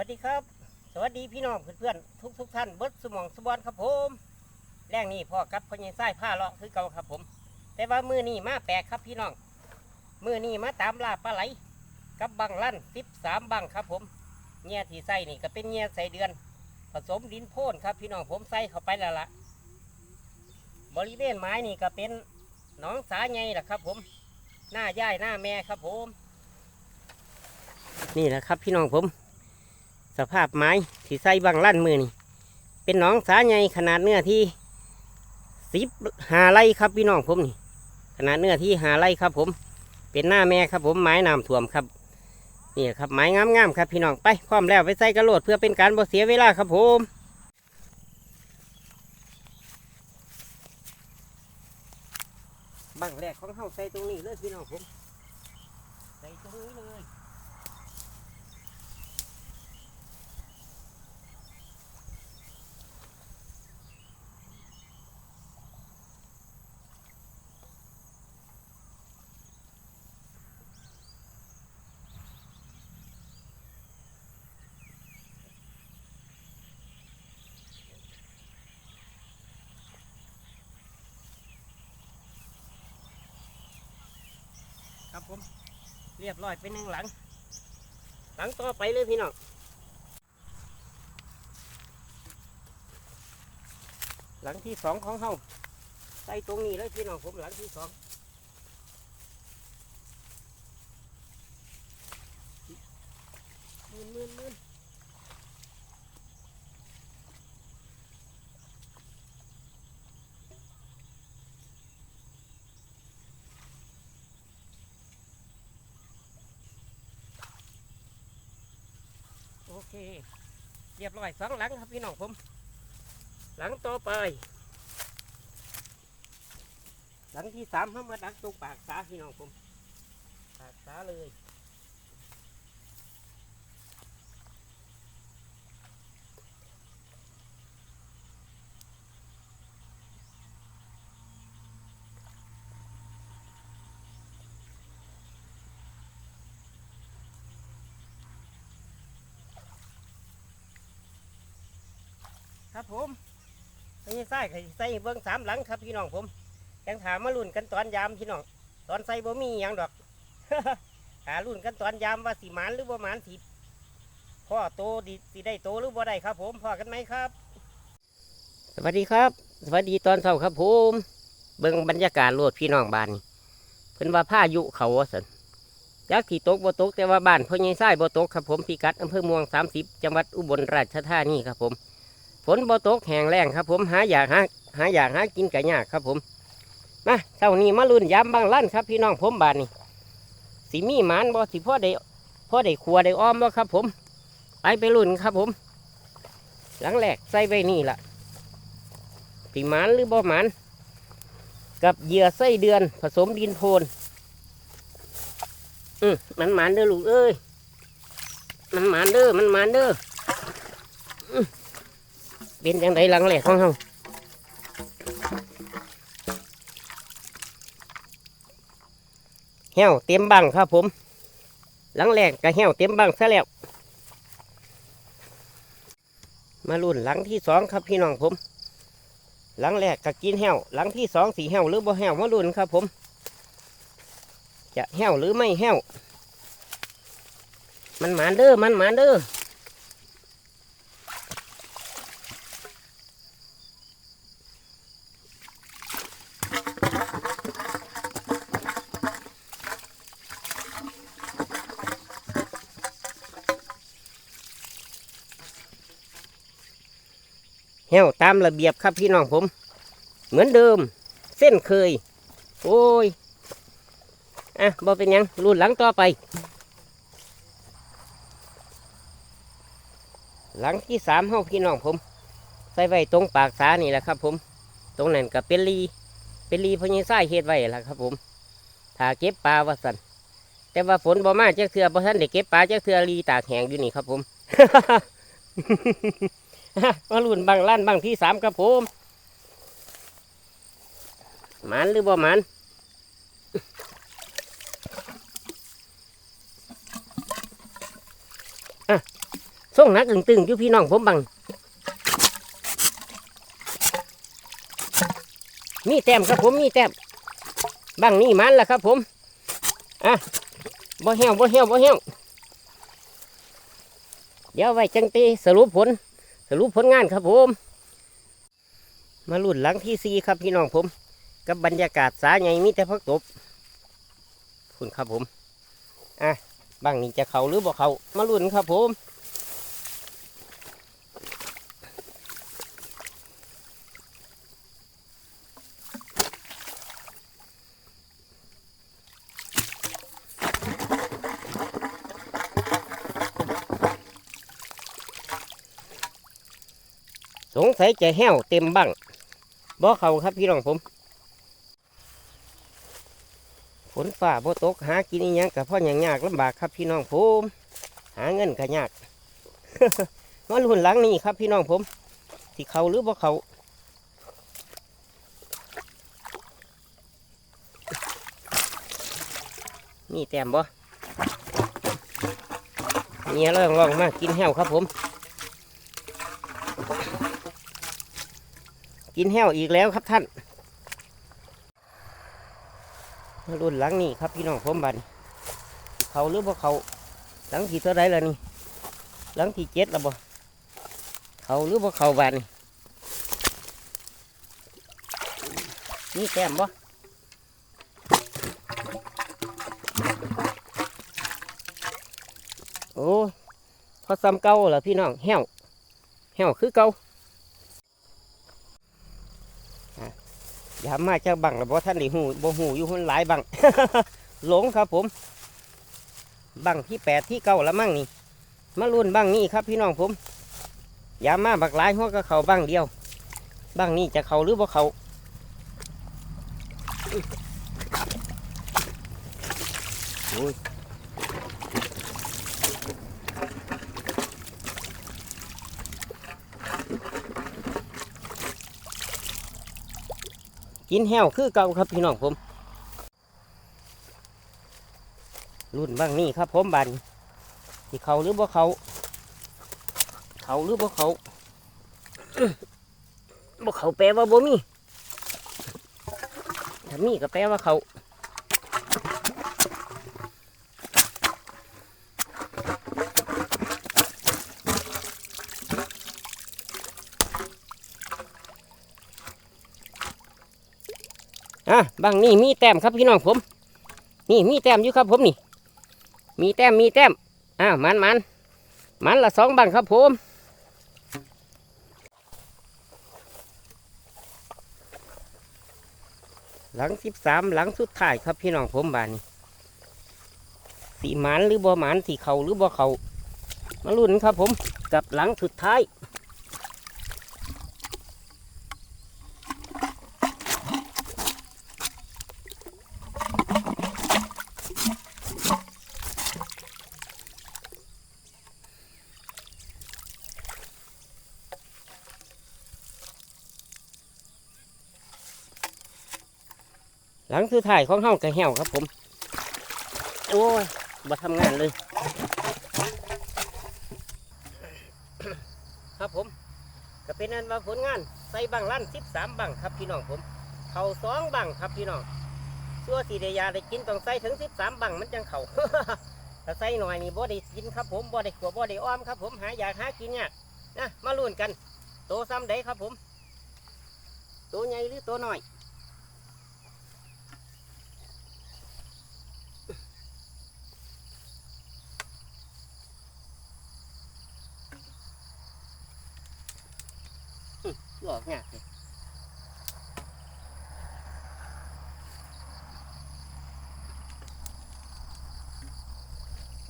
วัสดีครับ สวัสดีพี่น้องเพื่อนๆทุกทุกๆท่านเบิดสมองสบอนครับผมแรงนี้พ่อกับพญายไส้ผ้าเลาะคือเก่าครับผม แต่ว่ามือนี้มาแปลกครับพี่น้องมือนี้มาตามล่าปลาไหล กับบังลั่นสิบสามบังครับผมเงี้ยที่ใส่นี่ก็เป็นเงี้ยใส่เดือน ผสมดินโพ่นครับพี่น้องผมใส่เข้าไปแล้วละบริเวณไม้นี่ก็เป็นหนองสาไงล่ะครับ ผมหน้าย่ายหน้าแม่ครับผม นี่แหละครับพี่น้องผม สภาพไม้ที่ใส่บังลั่นมือนี่ เป็นหนองสาใหญ่ขนาดเนื้อที่สิบหาไร่ครับพี่น้องผมนี่ ขนาดเนื้อที่หาไร่ครับผม เป็นหน้าแม่ครับผมไม้น้ำท่วมครับนี่ครับไม้งามๆครับพี่น้องไปพร้อมแล้วไปใส่กระโหลดเพื่อเป็นการบ่เสียเวลาครับผมบังแรกของเฮาใส่ตรงนี้เลยพี่น้องผม ครับผม เรียบร้อยเป็นหนึ่งหลัง หลังต่อไปเลยพี่น้องหลังที่สองของเฮาใส่ตรงนี้เลยพี่น้องผมหลังที่สองมืนมืนมืนโอเค เรียบร้อยสองหลังครับพี่น้องผม หลังต่อไป หลังที่สามเขามาดักตรงปากสาพี่น้องผม ปากสาเลย ครับผมไม่ใช่ใส่ใส่เบิ้งสามหลังครับพี่น้องผมยังถามมาลุ่นกันตอนยามพี่น้องตอนใส่บ่มีหยังดอกหาลุ่นกันตอนยามว่าสิหมานหรือบ่หมานสิพ่อโตดีสิได้โตหรือบ่ได้ครับ ผมพ่อกันไหมครับ สวัสดีครับ สวัสดีตอนเช้าครับผมเบิ่งบรรยากาศโลดพี่น้องบ้านเพิ่นว่าพายุเขาว่าสันยักษ์ที่ตกบ่ตกแต่ว่าบ้านพ่อใหญ่ไส้บ่ตกครับผมพิกัดอำเภอเมือง30จังหวัดอุบลราชธานีครับผม ฝนบ่ตกแห้งแล้งครับ ผมหาอยากหาหาอยากหากินกะยากครับ ผมมาเช้านี้มาลุ้นยามบางลั่นครับ พี่น้องผมบานนี่สิมีหมานบ่สิพ่อได้พ่อได้ขัวได้อ้อมบ่ครับ ผมไปไปลุ้นครับ ผม หลังแรกใส่ไว้นี่ล่ะสิหมานหรือบ่หมานกับเหยื่อไส้เดือนผสมดินโพนอืมมันหมานเด้อลูกเอ้ยมันหมานเด้อมันหมานเด้อ เป็นจังไดหลังแหลกของเฮาเหี่ยวเต็มบังครับผม หลังแหลกก็เหี่ยวเต็มบังซะแล้ว มาลุ่นหลังที่สองครับพี่น้องผม หลังแรกก็กินแห้วหลังที่สองสีแห้วหรือบ่แห้วมาลุ่นครับผม จะแห้วหรือไม่แห้วมันหมานเด้อมันหมานเด้อ แห้วตามระเบียบครับพี่น้องผม เหมือนเดิม เส้นเคย โอ้ย อะบอเป็นยังรุ่นหลังต่อไป หลังที่สามเฮาพี่น้องผม ใส่ไว้ตรงปากสานี่แหละครับ ผม ตรงนั้นก็เป็นรีเป็นรีพญาไส้เฮ็ดไว้แหละครับ ผมถ้าเก็บปลาว่าสันแต่ว่าฝนบ่มาเจักเทือบ่ทันได้เก็บปลาเจักเทือรีตากแหงอยู่นี่ครับผม มาลุ่นบางล้านบางที่สามครับผมหมันหรือบ่หมันอะส่งนักตึงๆอยู่พี่น้องผมบัง มีแต้มครับผมมีแต้มบังนี่มันล่ะครับผมอะบ่เหี่ยวบ่เหี่ยวบ่เหี่ยวเดี๋ยวไว้จังตีสรุปผล สรุปผลงานครับผม มาลุ่นหลังที่สี่ครับพี่น้องผม กับบรรยากาศสาใหญ่มีแต่พักตบคุณครับผม อะบางนี้จะเขาหรือบ่เขามาลุ่นครับผม สงสัยจะแห้วเต็มบังบ่เขาครับพี่น้องผมฝนฝ่าบ่ตกหากินอีหยังกับพ่ออย่างยากลำบากครับพี่น้องผมหาเงินก็ยากมาลุ่นหลังนี่ครับพี่น้องผมที่เขาหรือบ่เขานี่แต้มบ่เนี่ยลองลองมากินแห้วครับผม กินแห้วอีกแล้วครับท่านรุ่นหลังนี่ครับพี่น้องผมบันเขาหรือบ่เขาหลังที่เท่าไรแล้วนี่หลังที่เจ็ดแล้วบ่เขาหรือบ่เขาบันนี่แต้มบ่โอ้พอซ้ำเก่าเหรอพี่น้องแห้วแห้วคือเก่า ย่ามาจากบังแล้วบ่ท่านได้หูบ่หูอยู่คนหลายบังหลงครับผม บังที่แปดที่เก้าละมั่งนี่มารุ่นบังนี่ครับพี่น้องผมอย่ามาบักหลายหัวก็เขาบังเดียว บังนี่จะเขาหรือบ่เขาโอ้ย กินแห้วคือเก่าครับพี่น้องผมรุ่นบ้างนี่ครับผมบันที่เขาหรือบ่เขา เขาหรือบ่เขาบ่เขาแปลว่าบ่มีถ้ามีก็แปลว่าเขา อะบางนี่มีแต้มครับพี่น้องผม นี่มีแต้มอยู่ครับผมนี่ มีแต้มมีแต้มอ่ามันมันมันละสองบังครับผมหลังสิบสามหลังสุดท้ายครับพี่น้องผมบานนี้สีหมันหรือบ่หมันสีเขาหรือบ่เขามาลุ้นครับผมกับหลังสุดท้าย หลังสุดท้ายของเฮากระเหี่ยวครับผม โอ้ยมาทำงานเลย ครับผมก็เป็นอันว่าผลงานใส่บังลั่นสิบสามบังครับพี่น้องผม เข่าสองบังครับพี่น้องตัวสีเดียาได้กินต้องใส่ถึงสิบสามบังมันจังเข่าถ้าใส่หน่อยนี่บ่ได้กินครับผมบ่ได้ขัวบ่ได้อ้อมครับผมหาอยากหากินเนี่ยนะมาลุ้นกัน โตซ้ำใดครับผม ตัวใหญ่หรือตัวน้อย ออกเนี่ย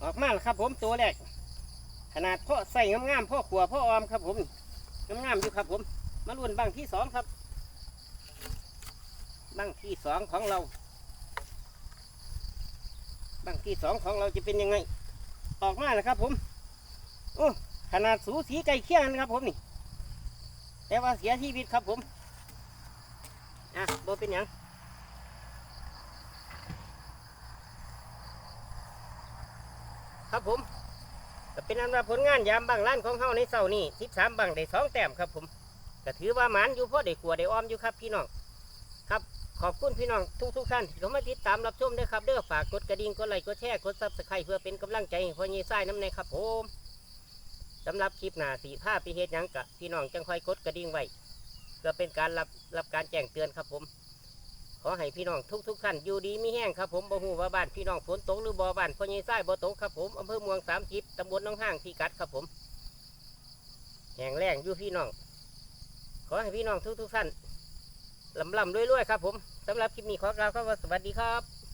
ออกมาแล้วครับ ผมตัวแรกขนาดพ่อใส่งามๆพ่อขัวพ่อออมครับ ผมงามๆอยู่ครับ ผม มาลุ้นบังที่สองครับบังที่สองของเราบังที่สองของเราจะเป็นยังไง ออกมาแล้วครับ ผมโอ้ขนาดสูสีใกล้เคียงกันครับ ผมนี่ แต่ว่าเสียชีวิตครับผม อะบ่เป็นหยังครับผมก็เป็นอันว่าผลงานยามบางร้านของเฮาในเสาร์นี้13บังได้สองแต้มครับผมก็ถือว่าหมานอยู่เพราะได้ขัวได้อ้อมอยู่ครับพี่น้องครับขอบคุณพี่น้องทุกทุกๆท่านที่เข้ามาติดตามรับชมด้วยครับเด้อฝากกดกระดิ่งกดไลค์กดแชร์กดซับสไครต์เพื่อเป็นกำลังใจให้พ่อยี่ไส้น้ำในครับผม สำหรับคลิปหน้าสีผ้าปีเฮ็ดยังกะพี่น้องจังค่อยกดกระดิ่งไว้เพื่อเป็นการรับรับการแจ้งเตือนครับผม ขอให้พี่น้องทุกทุกท่านอยู่ดีมีแห้งครับผมบ่ฮู้ว่าบ้านพี่น้องฝนตกหรือบ่บ้านพ่อใหญ่ไส้บ่ตกครับผมอำเภอเมืองสามจิบตำบลหนองห้างพี่กัดครับผม แห้งแรงอยู่พี่น้อง ขอให้พี่น้องทุกทุกท่านลำลำรวยๆครับผมสำหรับคลิปนี้ขอกล่าวคำว่าสวัสดีครับ